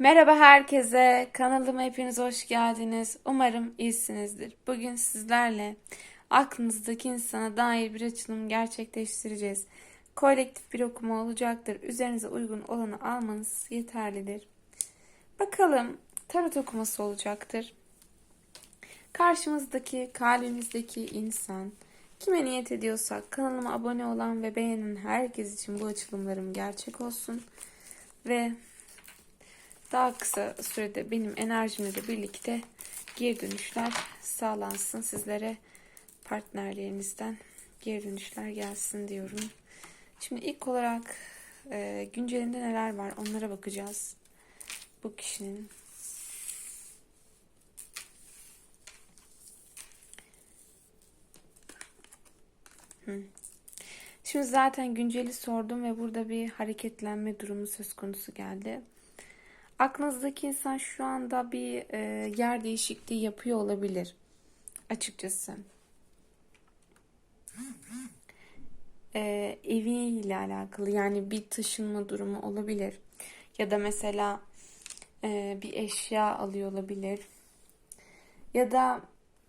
Merhaba herkese. Kanalıma hepiniz hoş geldiniz. Umarım iyisinizdir. Bugün sizlerle aklınızdaki insana dair bir açılım gerçekleştireceğiz. Kolektif bir okuma olacaktır. Üzerinize uygun olanı almanız yeterlidir. Bakalım tarot okuması olacaktır. Karşımızdaki, kalbimizdeki insan kime niyet ediyorsak kanalıma abone olan ve beğenen herkes için bu açılımlarım gerçek olsun. Ve daha kısa sürede benim enerjimle de birlikte geri dönüşler sağlansın. Sizlere partnerlerinizden geri dönüşler gelsin diyorum. Şimdi ilk olarak e, güncelinde neler var onlara bakacağız. Bu kişinin. Şimdi zaten günceli sordum ve burada bir hareketlenme durumu söz konusu geldi. Aklınızdaki insan şu anda bir e, yer değişikliği yapıyor olabilir. Açıkçası. E, eviyle alakalı yani bir taşınma durumu olabilir. Ya da mesela e, bir eşya alıyor olabilir. Ya da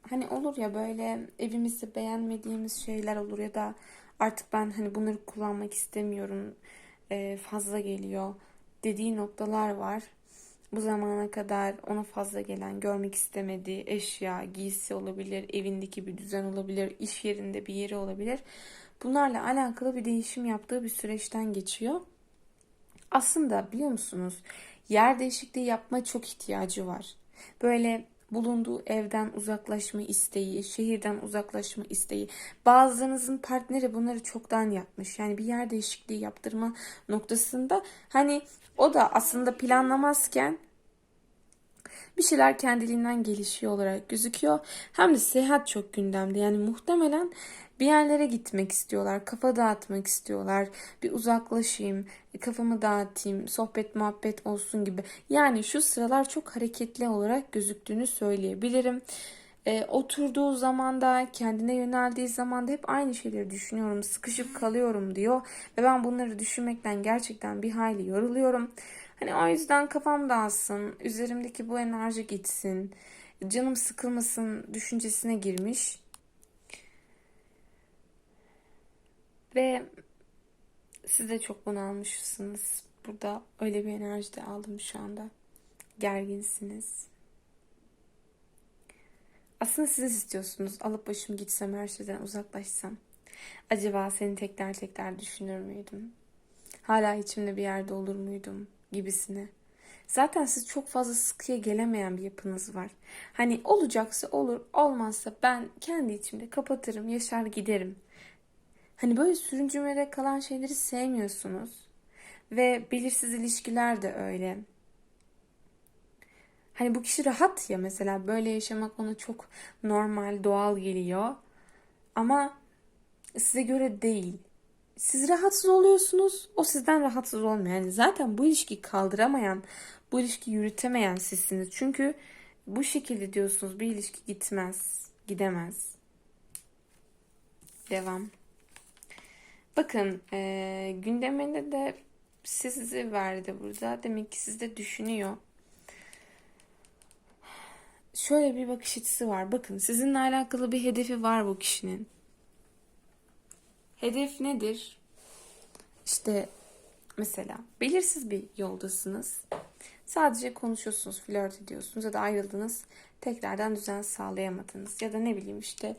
hani olur ya böyle evimizde beğenmediğimiz şeyler olur ya da artık ben hani bunları kullanmak istemiyorum e, fazla geliyor dediği noktalar var. Bu zamana kadar ona fazla gelen, görmek istemediği eşya, giysi olabilir, evindeki bir düzen olabilir, iş yerinde bir yeri olabilir. Bunlarla alakalı bir değişim yaptığı bir süreçten geçiyor. Aslında biliyor musunuz? Yer değişikliği yapma çok ihtiyacı var. Böyle bulunduğu evden uzaklaşma isteği, şehirden uzaklaşma isteği. Bazılarınızın partneri bunları çoktan yapmış. Yani bir yer değişikliği yaptırma noktasında hani o da aslında planlamazken bir şeyler kendiliğinden gelişiyor olarak gözüküyor. Hem de seyahat çok gündemde. Yani muhtemelen bir yerlere gitmek istiyorlar, kafa dağıtmak istiyorlar, bir uzaklaşayım, kafamı dağıtayım, sohbet muhabbet olsun gibi. Yani şu sıralar çok hareketli olarak gözüktüğünü söyleyebilirim. E, oturduğu zamanda, kendine yöneldiği zamanda hep aynı şeyleri düşünüyorum, sıkışıp kalıyorum diyor. Ve ben bunları düşünmekten gerçekten bir hayli yoruluyorum. Hani o yüzden kafam dağılsın, üzerimdeki bu enerji gitsin, canım sıkılmasın düşüncesine girmiş. Ve siz de çok bunalmışsınız. Burada öyle bir enerji de aldım şu anda. Gerginsiniz. Aslında siz istiyorsunuz. Alıp başım gitsem her şeyden uzaklaşsam. Acaba seni tekrar tekrar düşünür müydüm? Hala içimde bir yerde olur muydum? Gibisine. Zaten siz çok fazla sıkıya gelemeyen bir yapınız var. Hani olacaksa olur, olmazsa ben kendi içimde kapatırım, yaşar giderim. Hani böyle sürüncümede kalan şeyleri sevmiyorsunuz. Ve belirsiz ilişkiler de öyle. Hani bu kişi rahat ya mesela böyle yaşamak ona çok normal, doğal geliyor. Ama size göre değil. Siz rahatsız oluyorsunuz, o sizden rahatsız olmuyor. Yani zaten bu ilişkiyi kaldıramayan, bu ilişkiyi yürütemeyen sizsiniz. Çünkü bu şekilde diyorsunuz bir ilişki gitmez, gidemez. Devam. Bakın e, gündeminde de sizi verdi burada. Demek ki sizde düşünüyor. Şöyle bir bakış açısı var. Bakın sizinle alakalı bir hedefi var bu kişinin. Hedef nedir? İşte mesela belirsiz bir yoldasınız. Sadece konuşuyorsunuz, flört ediyorsunuz ya da ayrıldınız. Tekrardan düzen sağlayamadınız. Ya da ne bileyim işte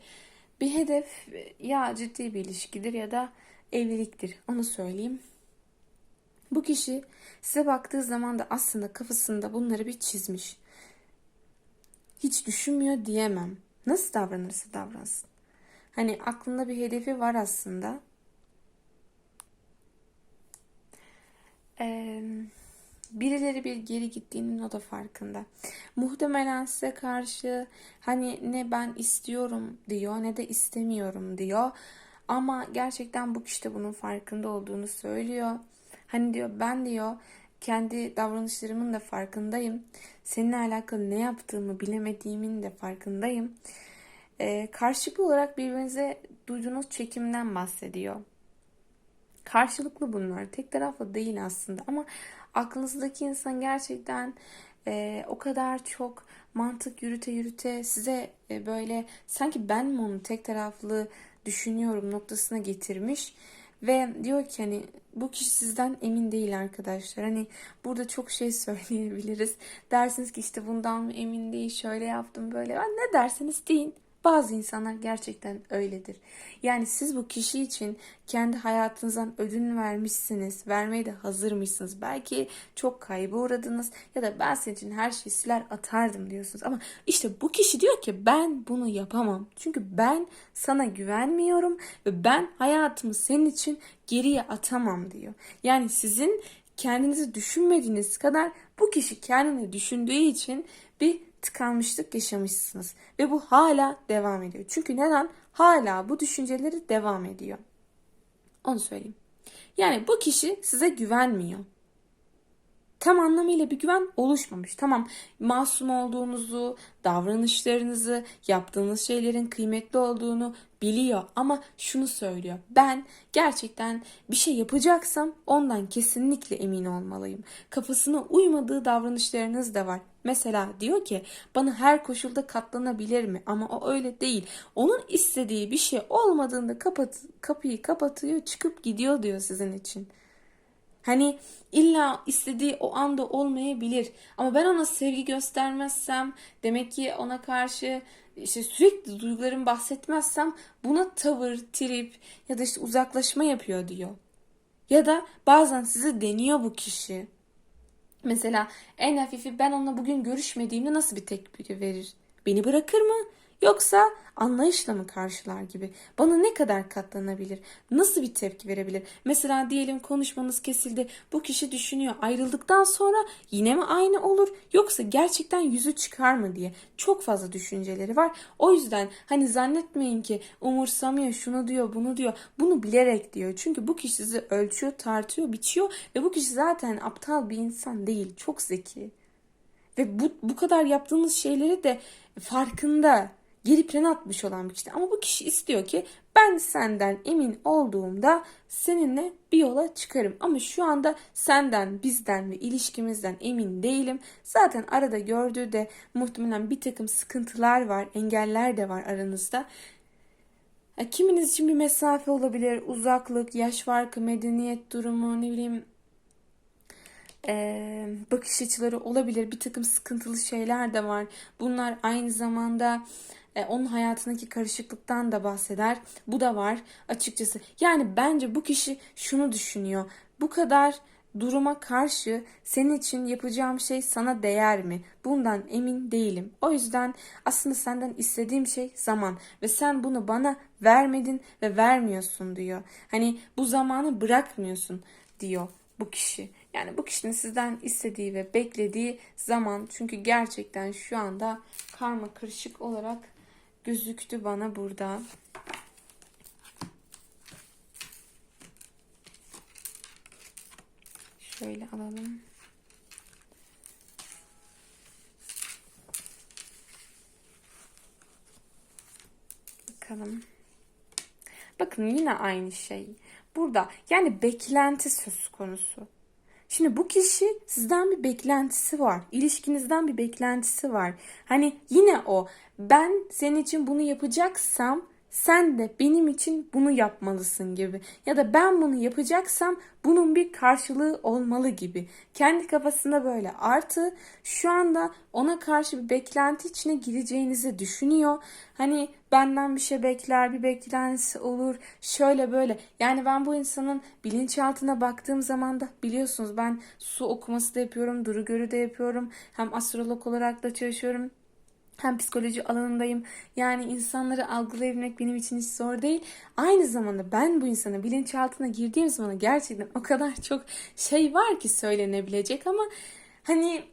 bir hedef ya ciddi bir ilişkidir ya da evliliktir. Onu söyleyeyim. Bu kişi size baktığı zaman da aslında kafasında bunları bir çizmiş. Hiç düşünmüyor diyemem. Nasıl davranırsa davransın. Hani aklında bir hedefi var aslında. Birileri bir geri gittiğinin o da farkında. Muhtemelen size karşı hani ne ben istiyorum diyor ne de istemiyorum diyor. Ama gerçekten bu kişi de bunun farkında olduğunu söylüyor. Hani diyor ben diyor kendi davranışlarımın da farkındayım. Seninle alakalı ne yaptığımı bilemediğimin de farkındayım. Ee, karşılıklı olarak birbirinize duyduğunuz çekimden bahsediyor. Karşılıklı bunlar. Tek taraflı değil aslında ama aklınızdaki insan gerçekten e, o kadar çok mantık yürüte yürüte size e, böyle sanki ben mi onu tek taraflı düşünüyorum noktasına getirmiş. Ve diyor ki hani bu kişi sizden emin değil arkadaşlar. Hani burada çok şey söyleyebiliriz. Dersiniz ki işte bundan emin değil, şöyle yaptım böyle. Ben ne derseniz deyin. Bazı insanlar gerçekten öyledir. Yani siz bu kişi için kendi hayatınızdan ödün vermişsiniz, vermeye de hazırmışsınız. Belki çok kaybı uğradınız ya da ben senin için her şeyi siler atardım diyorsunuz. Ama işte bu kişi diyor ki ben bunu yapamam. Çünkü ben sana güvenmiyorum ve ben hayatımı senin için geriye atamam diyor. Yani sizin kendinizi düşünmediğiniz kadar bu kişi kendini düşündüğü için bir tıkanmışlık yaşamışsınız. Ve bu hala devam ediyor. Çünkü neden? Hala bu düşünceleri devam ediyor. Onu söyleyeyim. Yani bu kişi size güvenmiyor. Tam anlamıyla bir güven oluşmamış. Tamam masum olduğunuzu, davranışlarınızı, yaptığınız şeylerin kıymetli olduğunu biliyor ama şunu söylüyor. Ben gerçekten bir şey yapacaksam ondan kesinlikle emin olmalıyım. Kafasına uymadığı davranışlarınız da var. Mesela diyor ki bana her koşulda katlanabilir mi? Ama o öyle değil. Onun istediği bir şey olmadığında kapat, kapıyı kapatıyor çıkıp gidiyor diyor sizin için. Hani illa istediği o anda olmayabilir. Ama ben ona sevgi göstermezsem, demek ki ona karşı işte sürekli duygularımı bahsetmezsem buna tavır, trip ya da işte uzaklaşma yapıyor diyor. Ya da bazen sizi deniyor bu kişi. Mesela en hafifi ben onunla bugün görüşmediğimde nasıl bir tepki verir? Beni bırakır mı? Yoksa anlayışla mı karşılar gibi? Bana ne kadar katlanabilir? Nasıl bir tepki verebilir? Mesela diyelim konuşmanız kesildi. Bu kişi düşünüyor ayrıldıktan sonra yine mi aynı olur? Yoksa gerçekten yüzü çıkar mı diye. Çok fazla düşünceleri var. O yüzden hani zannetmeyin ki umursamıyor şunu diyor bunu diyor. Bunu bilerek diyor. Çünkü bu kişi sizi ölçüyor, tartıyor, biçiyor ve bu kişi zaten aptal bir insan değil. Çok zeki. Ve bu, bu kadar yaptığınız şeyleri de farkında geri plan atmış olan bir kişi. Ama bu kişi istiyor ki ben senden emin olduğumda seninle bir yola çıkarım. Ama şu anda senden, bizden ve ilişkimizden emin değilim. Zaten arada gördüğü de muhtemelen bir takım sıkıntılar var, engeller de var aranızda. Kiminiz için bir mesafe olabilir, uzaklık, yaş farkı, medeniyet durumu, ne bileyim e, bakış açıları olabilir. Bir takım sıkıntılı şeyler de var. Bunlar aynı zamanda e, onun hayatındaki karışıklıktan da bahseder. Bu da var açıkçası. Yani bence bu kişi şunu düşünüyor. Bu kadar duruma karşı senin için yapacağım şey sana değer mi? Bundan emin değilim. O yüzden aslında senden istediğim şey zaman ve sen bunu bana vermedin ve vermiyorsun diyor. Hani bu zamanı bırakmıyorsun diyor bu kişi. Yani bu kişinin sizden istediği ve beklediği zaman çünkü gerçekten şu anda karma karışık olarak gözüktü bana burada. Şöyle alalım. Bakalım. Bakın yine aynı şey. Burada yani beklenti söz konusu. Şimdi bu kişi sizden bir beklentisi var. İlişkinizden bir beklentisi var. Hani yine o ben senin için bunu yapacaksam sen de benim için bunu yapmalısın gibi. Ya da ben bunu yapacaksam bunun bir karşılığı olmalı gibi. Kendi kafasında böyle. Artı şu anda ona karşı bir beklenti içine gireceğinizi düşünüyor. Hani benden bir şey bekler, bir beklentisi olur. Şöyle böyle. Yani ben bu insanın bilinçaltına baktığım zaman da biliyorsunuz ben su okuması da yapıyorum, duru görü de yapıyorum. Hem astrolog olarak da çalışıyorum hem psikoloji alanındayım. Yani insanları algılayabilmek benim için hiç zor değil. Aynı zamanda ben bu insana bilinçaltına girdiğim zaman gerçekten o kadar çok şey var ki söylenebilecek ama hani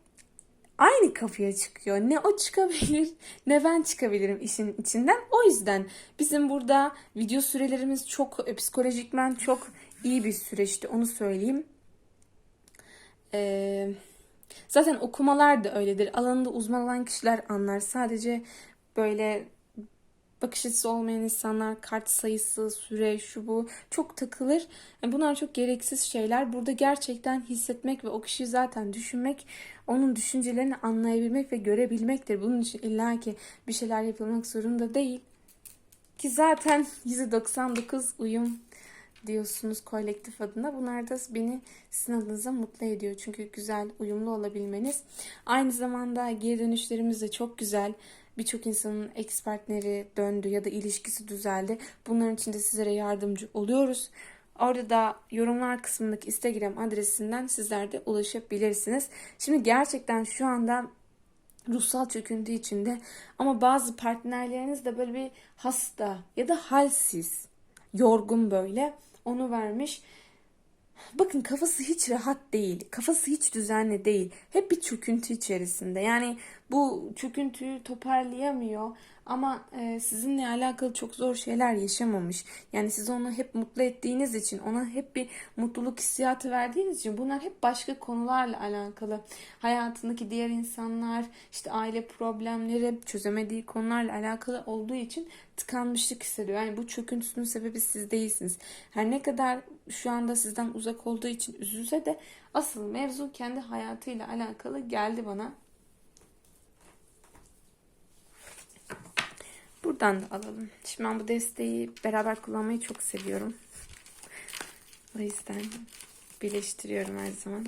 aynı kapıya çıkıyor. Ne o çıkabilir ne ben çıkabilirim işin içinden. O yüzden bizim burada video sürelerimiz çok e, psikolojikmen çok iyi bir süreçti onu söyleyeyim. Eee Zaten okumalar da öyledir. Alanında uzman olan kişiler anlar. Sadece böyle bakış açısı olmayan insanlar kart sayısı, süre, şu bu çok takılır. Yani bunlar çok gereksiz şeyler. Burada gerçekten hissetmek ve o kişiyi zaten düşünmek, onun düşüncelerini anlayabilmek ve görebilmektir. Bunun için illaki bir şeyler yapılmak zorunda değil. Ki zaten %99 uyum diyorsunuz kolektif adına. Bunlar da beni sizin adınıza mutlu ediyor. Çünkü güzel, uyumlu olabilmeniz. Aynı zamanda geri dönüşlerimiz de çok güzel. Birçok insanın ex partneri döndü ya da ilişkisi düzeldi. Bunların için de sizlere yardımcı oluyoruz. Orada da yorumlar kısmındaki Instagram adresinden sizler de ulaşabilirsiniz. Şimdi gerçekten şu anda ruhsal çöküntü içinde ama bazı partnerleriniz de böyle bir hasta ya da halsiz, yorgun böyle onu vermiş. Bakın kafası hiç rahat değil. Kafası hiç düzenli değil. Hep bir çöküntü içerisinde. Yani bu çöküntüyü toparlayamıyor. Ama e, sizinle alakalı çok zor şeyler yaşamamış. Yani siz onu hep mutlu ettiğiniz için, ona hep bir mutluluk hissiyatı verdiğiniz için bunlar hep başka konularla alakalı. Hayatındaki diğer insanlar, işte aile problemleri, çözemediği konularla alakalı olduğu için tıkanmışlık hissediyor. Yani bu çöküntüsünün sebebi siz değilsiniz. Her ne kadar şu anda sizden uzak olduğu için üzülse de asıl mevzu kendi hayatıyla alakalı geldi bana. Buradan da alalım. Şimdi ben bu desteği beraber kullanmayı çok seviyorum. O yüzden birleştiriyorum her zaman.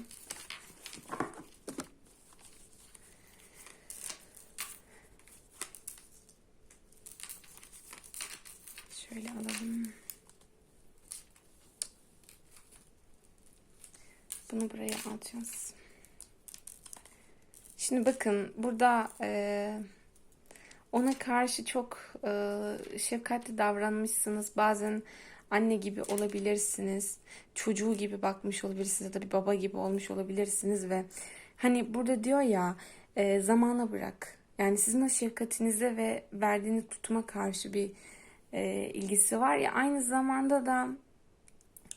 Şöyle alalım. Bunu buraya alacağız. Şimdi bakın burada e, ona karşı çok e, şefkatli davranmışsınız. Bazen anne gibi olabilirsiniz. Çocuğu gibi bakmış olabilirsiniz ya da bir baba gibi olmuş olabilirsiniz ve hani burada diyor ya e, zamana bırak. Yani sizin o şefkatinize ve verdiğiniz tutuma karşı bir e, ilgisi var ya aynı zamanda da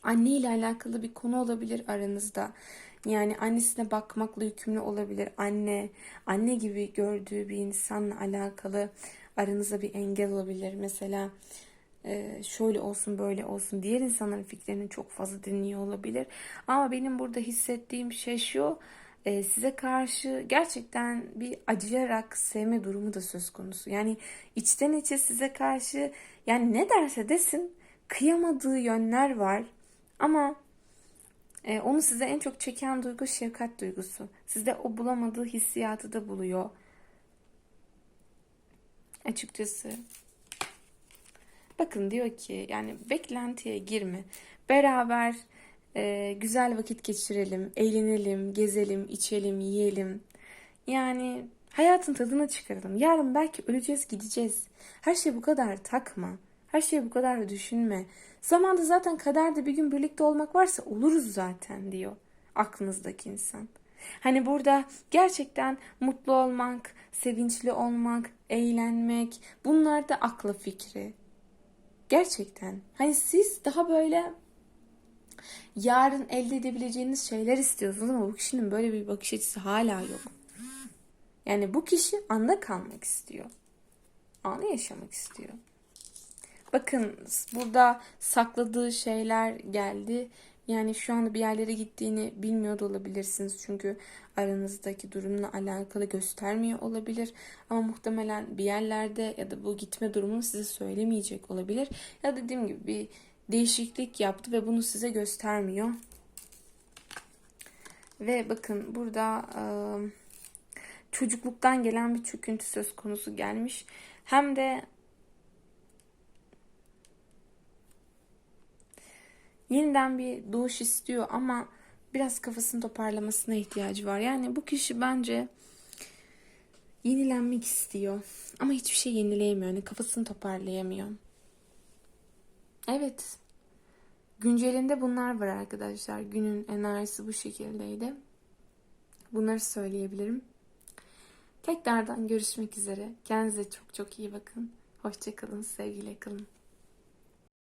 anne ile alakalı bir konu olabilir aranızda. Yani annesine bakmakla yükümlü olabilir. Anne, anne gibi gördüğü bir insanla alakalı aranızda bir engel olabilir. Mesela e, şöyle olsun böyle olsun diğer insanların fikirlerini çok fazla dinliyor olabilir. Ama benim burada hissettiğim şey şu e, size karşı gerçekten bir acıyarak sevme durumu da söz konusu. Yani içten içe size karşı yani ne derse desin kıyamadığı yönler var ama e, onu size en çok çeken duygu şefkat duygusu. Sizde o bulamadığı hissiyatı da buluyor. Açıkçası. Bakın diyor ki yani beklentiye girme. Beraber e, güzel vakit geçirelim, eğlenelim, gezelim, içelim, yiyelim. Yani hayatın tadını çıkaralım. Yarın belki öleceğiz, gideceğiz. Her şey bu kadar takma. Her şeyi bu kadar düşünme. Zamanda zaten kaderde bir gün birlikte olmak varsa oluruz zaten diyor aklınızdaki insan. Hani burada gerçekten mutlu olmak, sevinçli olmak, eğlenmek bunlar da akla fikri. Gerçekten. Hani siz daha böyle yarın elde edebileceğiniz şeyler istiyorsunuz ama bu kişinin böyle bir bakış açısı hala yok. Yani bu kişi anda kalmak istiyor. Anı yaşamak istiyor. Bakın burada sakladığı şeyler geldi. Yani şu anda bir yerlere gittiğini bilmiyor da olabilirsiniz. Çünkü aranızdaki durumla alakalı göstermiyor olabilir. Ama muhtemelen bir yerlerde ya da bu gitme durumunu size söylemeyecek olabilir. Ya dediğim gibi bir değişiklik yaptı ve bunu size göstermiyor. Ve bakın burada çocukluktan gelen bir çöküntü söz konusu gelmiş. Hem de yeniden bir doğuş istiyor ama biraz kafasını toparlamasına ihtiyacı var. Yani bu kişi bence yenilenmek istiyor ama hiçbir şey yenileyemiyor. Yani kafasını toparlayamıyor. Evet. Güncelinde bunlar var arkadaşlar. Günün enerjisi bu şekildeydi. Bunları söyleyebilirim. Tekrardan görüşmek üzere. Kendinize çok çok iyi bakın. Hoşçakalın, sevgiyle kalın.